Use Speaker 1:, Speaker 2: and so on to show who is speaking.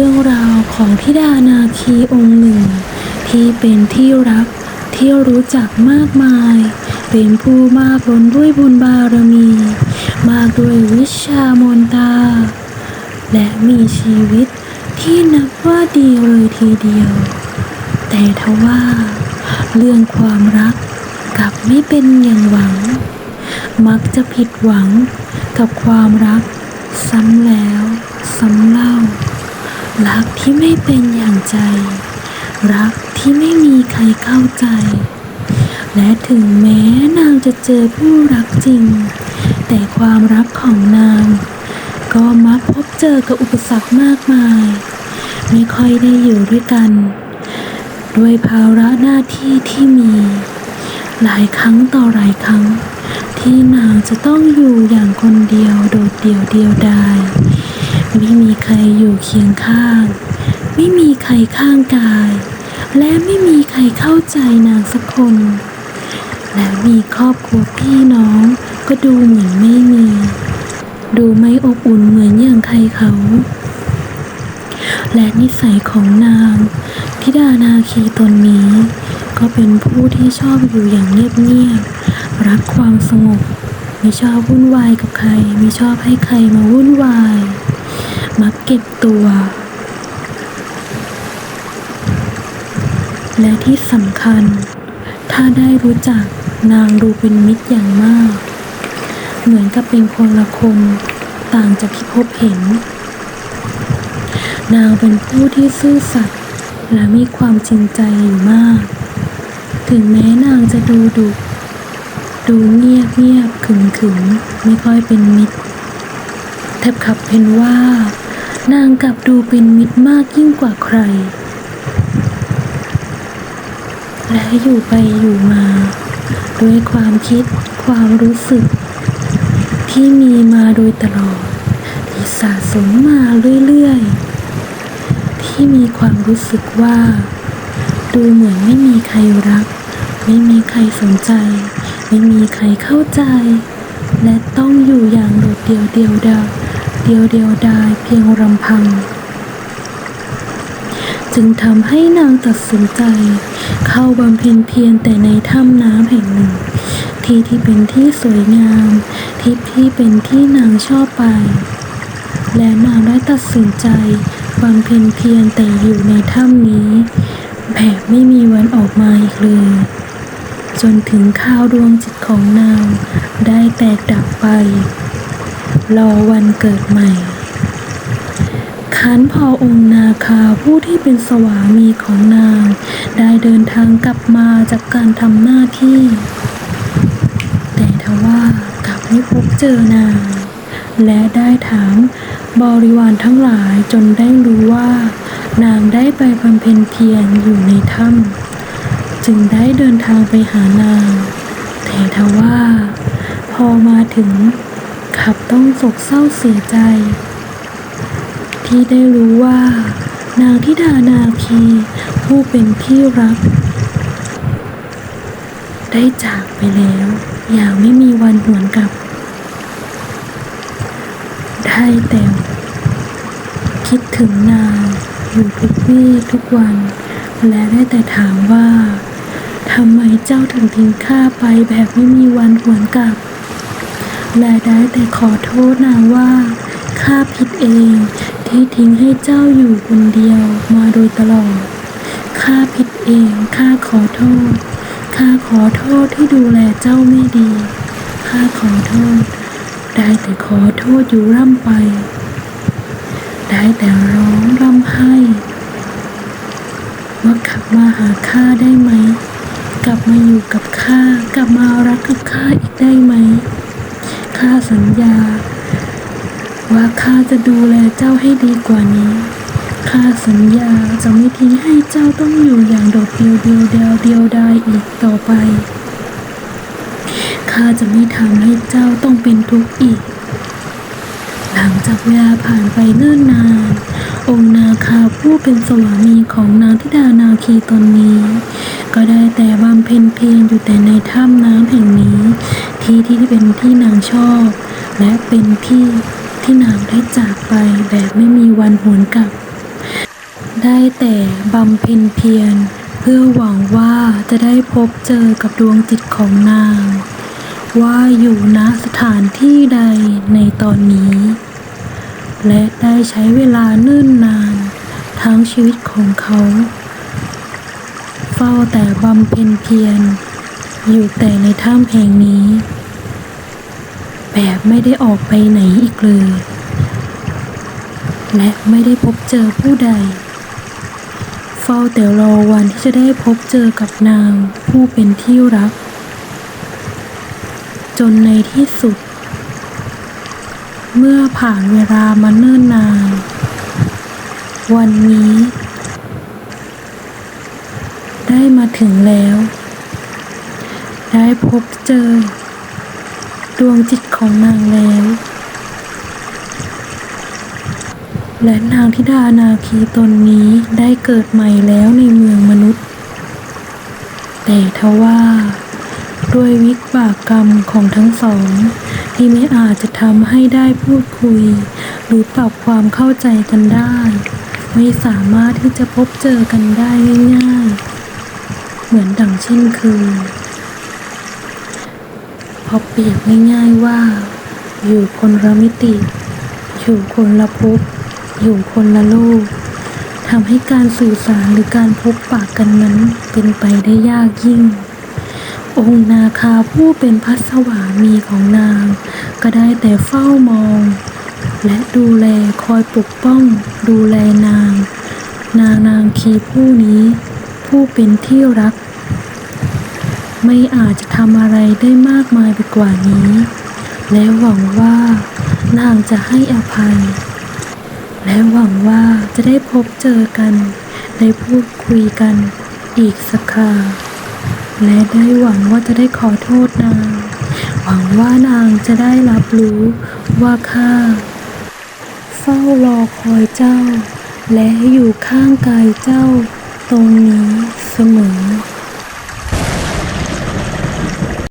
Speaker 1: รื่องราวของธิดานาคีองค์หนึ่ง ที่เป็นที่รักที่รู้จักมากมาย เป็นผู้มากล้นด้วยบุญบารมี มากด้วยวิชามนตา และมีชีวิตที่นับว่าดีเลยทีเดียว แต่ทว่า เรื่องความรักกลับไม่เป็นอย่างหวัง มักจะผิดหวังกับความรักซ้ำแล้วซ้ำเล่า รักที่ไม่เป็นอย่างใจ รักที่ไม่มีใครเข้าใจ และถึงแม้นางจะเจอผู้รักจริง แต่ความรักของนาง ก็มักพบเจอกับอุปสรรคมากมาย ไม่ค่อยได้อยู่ด้วยกัน ด้วยภาระหน้าที่ที่มี หลายครั้งต่อหลายครั้ง ที่นางจะต้องอยู่อย่างคนเดียวโดดเดี่ยวเดียวดาย ไม่มีใครอยู่เคียงข้าง ไม่มีใครข้างกาย และไม่มีใครเข้าใจนางสักคน และมีครอบครัวพี่น้องก็ดูเหมือนไม่มี ดูไม่อบอุ่นเหมือนอย่างใครเขา และนิสัยของนางธิดานาคีตนนี้ ก็เป็นผู้ที่ชอบอยู่อย่างเงียบๆรักความสงบไม่ชอบวุ่นวายกับใคร ไม่ชอบให้ใครมาวุ่นวาย มักเก็บตัว และที่สำคัญ ถ้าได้รู้จักนางดูเป็นมิตรอย่างมาก เหมือนกับเป็นคนละคนต่างจากที่พบเห็น นางเป็นผู้ที่ซื่อสัตย์และมีความจริงใจอยู่มาก ถึงแม้นางจะดูดุดูเงียบเงียบขึงขึงไม่ค่อยเป็นมิตรแทบขับเป็นว่า นางกลับดูเป็นมิตรมากยิ่งกว่าใคร และอยู่ไปอยู่มา ด้วยความคิดความรู้สึก ที่มีมาโดยตลอด ที่สะสมมาเรื่อยๆ ที่มีความรู้สึกว่า ดูเหมือนไม่มีใครรัก ไม่มีใครสนใจ ไม่มีใครเข้าใจ และต้องอยู่อย่างโดดเดี่ยวเดียวดาย เดียวเดียวดายเพียงลำพัง จึงทำให้นางตัดสินใจ เข้าบำเพ็ญเพียรแต่ในถ้ำน้ำแห่งหนึ่ง ที่ที่เป็นที่สวยงาม ที่ที่เป็นที่นางชอบไป และนางได้ตัดสินใจบำเพ็ญเพียรแต่อยู่ในถ้ำนี้แบบไม่มีวันออกมาอีกเลยจนถึงข้าวดวงจิตของนางได้แตกดับไป รอวันเกิดใหม่ขันพอองค์นาคาผู้ที่เป็นสวามีของนาง ได้เดินทางกลับมาจากการทำหน้าที่ แต่ทว่ากลับไม่พบเจอนาง และได้ถามบริวารทั้งหลายจนได้รู้ว่า นางได้ไปบำเพ็ญเพียรอยู่ในถ้ำจึงได้เดินทางไปหานาง แต่ทว่า พอมาถึง ขับต้องโศกเศร้าเสียใจ ที่ได้รู้ว่า นางทิดานาคี ผู้เป็นที่รัก ได้จากไปแล้วอย่างไม่มีวันหวนกลับ ได้แต่คิดถึงนางอยู่ทุกวี่ทุกวัน และได้แต่ถามว่าทำไมเจ้าถึงทิ้งข้าไปแบบไม่มีวันหวนกลับ และได้แต่ขอโทษนางว่าข้าผิดเองที่ทิ้งให้เจ้าอยู่คนเดียวมาโดยตลอด ข้าผิดเองข้าขอโทษ ข้าขอโทษที่ดูแลเจ้าไม่ดี ข้าขอโทษ ได้แต่ขอโทษอยู่ร่ำไป ได้แต่ร้องร่ำไห้ว่ากลับมาหาข้าได้ไหม กลับมาอยู่กับข้ากลับมารักกับข้าอีกได้ไหม ข้าสัญญา ว่าข้าจะดูแลเจ้าให้ดีกว่านี้ ข้าสัญญาจะไม่ทิ้งให้เจ้าต้องอยู่อย่างโดดเดียวเดียวเดียวเดียวดายอีกต่อไป ข้าจะไม่ทำให้เจ้าต้องเป็นทุกข์อีก หลังจากเวลาผ่านไปเนิ่นนาน องค์นาคาผู้เป็นสวามีของนางธิดานาคีตนนี้ ก็ได้แต่บำเพ็ญเพียรอยู่แต่ในถ้ำน้ำแห่งนี้ ที่ที่เป็นที่นางชอบ และเป็นที่ที่นางได้จากไปแบบไม่มีวันหวนกลับ ได้แต่บำเพ็ญเพียร เพื่อหวังว่าจะได้พบเจอกับดวงจิตของนาง ว่าอยู่ณสถานที่ใดในตอนนี้ และได้ใช้เวลาเนิ่นนาน ทั้งชีวิตของเขา เฝ้าแต่บำเพ็ญเพียรอยู่แต่ในถ้ำแห่งนี้ แบบไม่ได้ออกไปไหนอีกเลย และไม่ได้พบเจอผู้ใด เฝ้าแต่รอวันที่จะได้พบเจอกับนางผู้เป็นที่รัก จนในที่สุด เมื่อผ่านเวลามาเนิ่นนาน วันนี้ ได้มาถึงแล้ว ได้พบเจอ ดวงจิตของนางแล้ว และนางธิดานาคีตนนี้ได้เกิดใหม่แล้วในเมืองมนุษย์ แต่ทว่าด้วยวิบากกรรมของทั้งสอง ที่ไม่อาจจะทำให้ได้พูดคุย หรือปรับความเข้าใจกันได้ ไม่สามารถที่จะพบเจอกันได้ง่ายๆ เหมือนดังเช่นเคย พอเปรียบง่ายๆว่า อยู่คนละมิติ อยู่คนละภพอยู่คนละโลกทำให้การสื่อสารหรือการพบปากกันนั้นเป็นไปได้ยากยิ่ง องค์นาคาผู้เป็นพัสวามีของนาง ก็ได้แต่เฝ้ามอง และดูแลคอยปกป้อง ดูแลนาง นางนางคีผู้นี้ ผู้เป็นที่รัก ไม่อาจจะทำอะไรได้มากมายไปกว่านี้ และหวังว่านางจะให้อภัย และหวังว่าจะได้พบเจอกัน ได้พูดคุยกันอีกสักคราและได้หวังว่าจะได้ขอโทษนาง หวังว่านางจะได้รับรู้ว่าข้าเฝ้ารอคอยเจ้า และอยู่ข้างกายเจ้าตรงนี้เสมอ